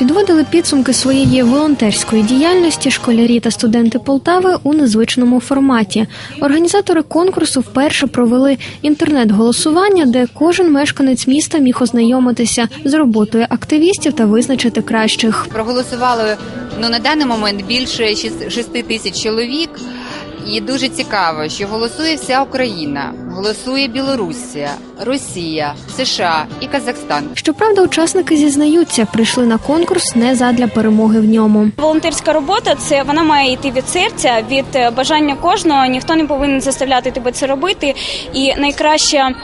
Підводили підсумки своєї волонтерської діяльності школярі та студенти Полтави у незвичному форматі. Організатори конкурсу вперше провели інтернет-голосування, де кожен мешканець міста міг ознайомитися з роботою активістів та визначити кращих. Проголосували ну на даний момент більше 6 тисяч чоловік. І дуже цікаво, що голосує вся Україна, голосує Білорусія, Росія, США і Казахстан. Щоправда, учасники зізнаються, прийшли на конкурс не задля перемоги в ньому. Волонтерська робота це вона має йти від серця, від е, бажання кожного. Ніхто не повинен заставляти тебе це робити. І найкраща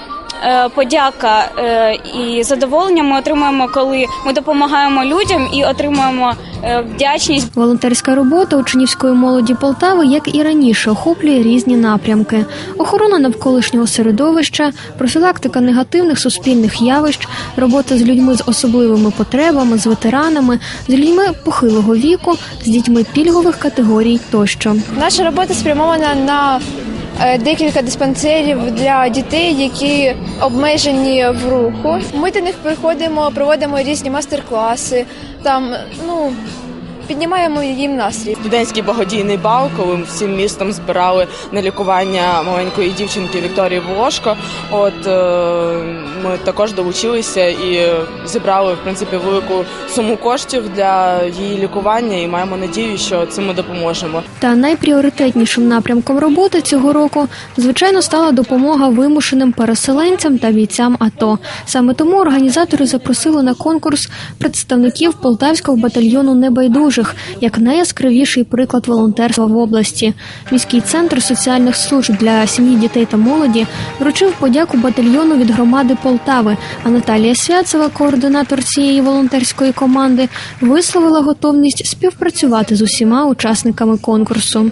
подяка е, і задоволення ми отримуємо, коли ми допомагаємо людям і отримуємо е, вдячність. Волонтерська робота учнівської молоді Полтави, як і раніше, охоплює різні напрямки: охорона навколишнього середовища, профілактика негативних суспільних явищ, робота з людьми з особливими потребами, з ветеранами, з людьми похилого віку, з дітьми пільгових категорій тощо. Наша робота спрямована на е, декілька диспансерів для дітей, які обмежені в руху. Ми до них приходимо, проводимо різні майстер-класи. Там ну піднімаємо їм настрій. студентський благодійний бал, коли ми всім містом збирали на лікування маленької дівчинки Вікторії Волошко. От е, ми також долучилися і зібрали в принципі велику суму коштів для її лікування, і маємо надію, що цим ми допоможемо. Та найпріоритетнішим напрямком роботи цього року, звичайно, стала допомога вимушеним переселенцям та бійцям АТО. Саме тому організатори запросили на конкурс представників полтавського батальйону небайдужих як найяскравіший приклад волонтерства в області. Міський центр соціальних служб для сім'ї, дітей та молоді вручив подяку батальйону від громади Полтави. А Наталія Святцева, координатор цієї волонтерської команди, висловила готовність співпрацювати з усіма учасниками конкурсу.